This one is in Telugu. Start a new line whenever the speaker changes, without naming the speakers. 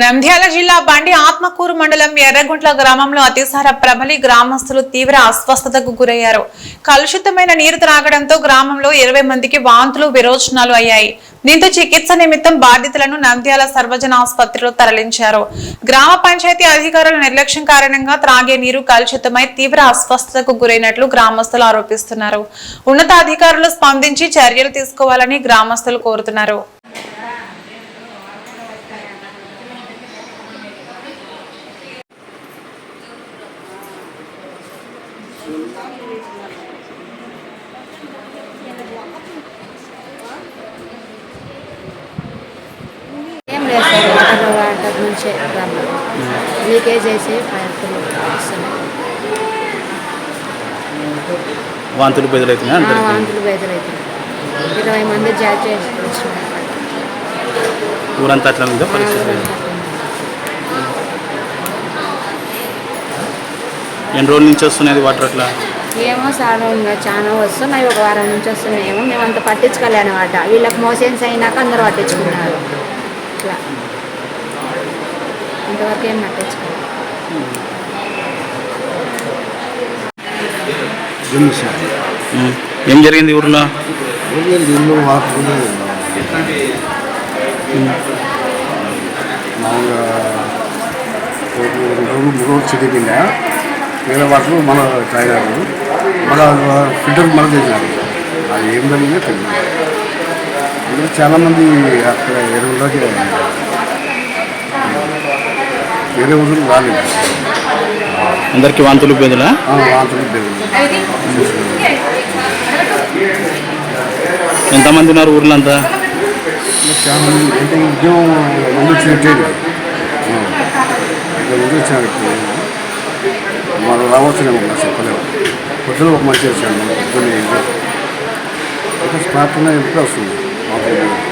నంద్యాల జిల్లా బండి ఆత్మకూరు మండలం ఎర్రగుంట్ల గ్రామంలో అతిసార ప్రబలి గ్రామస్తులు తీవ్ర అస్వస్థతకు గురయ్యారు. కలుషితమైన నీరు త్రాగడంతో గ్రామంలో ఇరవై మందికి వాంతులు విరోచనాలు అయ్యాయి. దీంతో చికిత్స నిమిత్తం బాధితులను నంద్యాల సర్వజన ఆసుపత్రిలో తరలించారు. గ్రామ పంచాయతీ అధికారుల నిర్లక్ష్యం కారణంగా త్రాగే నీరు కలుషితమై తీవ్ర అస్వస్థతకు గురైనట్లు గ్రామస్తులు ఆరోపిస్తున్నారు. ఉన్నతాధికారులు స్పందించి చర్యలు తీసుకోవాలని గ్రామస్తులు కోరుతున్నారు.
ఏం లేదు సార్ వాటర్ నుంచే లీకేజ్ చేసి
వాంతులు అంటారు
వాంతులు బెదరైతున్నాయి. ఇరవై మంది జాబ్ చేసి వచ్చినారు.
ఊరంతా అట్లా ఉందా పరిస్థితి? ఎన్ని రోజుల నుంచి వస్తున్నది వాటర్ అట్లా?
ఏమో సార్ చాలా వస్తున్నాయి ఒక వారం నుంచి వస్తున్నాయి ఏమో మేము అంత పట్టించుకోలే అనమాట వీళ్ళకి మోషన్స్ అయినాక అందరూ పట్టించుకున్నారు. ఇట్లా ఇంతవరకు ఏం పట్టించుకోలేదు.
ఏం జరిగింది ఊర్లో?
మామూలుగా రెండు రోజులు మూడు రోజులు కింద వేరే వాటర్ మన తాగారు మళ్ళీ ఫిల్టర్ మళ్ళీ చేసినారు అది ఏం జరిగిందో తెలియదు. అందులో చాలామంది అక్కడ ఎరువులోకి వేరే ఊళ్ళు రాలేదు.
అందరికి వాంతులు బెదులా
ఆ, వాంతులు
ఎంతమంది ఉన్నారు ఊర్లో అంతా
చాలా మంది అంటే ఉద్యోగం మంది వచ్చినట్టే ఇక్కడ ముందు వచ్చినారు మనం రావాల్సిన మరి చెప్పలేము. పొద్దున ఒక మంచి వచ్చాను పొద్దున్న ఒక స్పాట్ ఎప్పుడు వస్తుంది. మాకు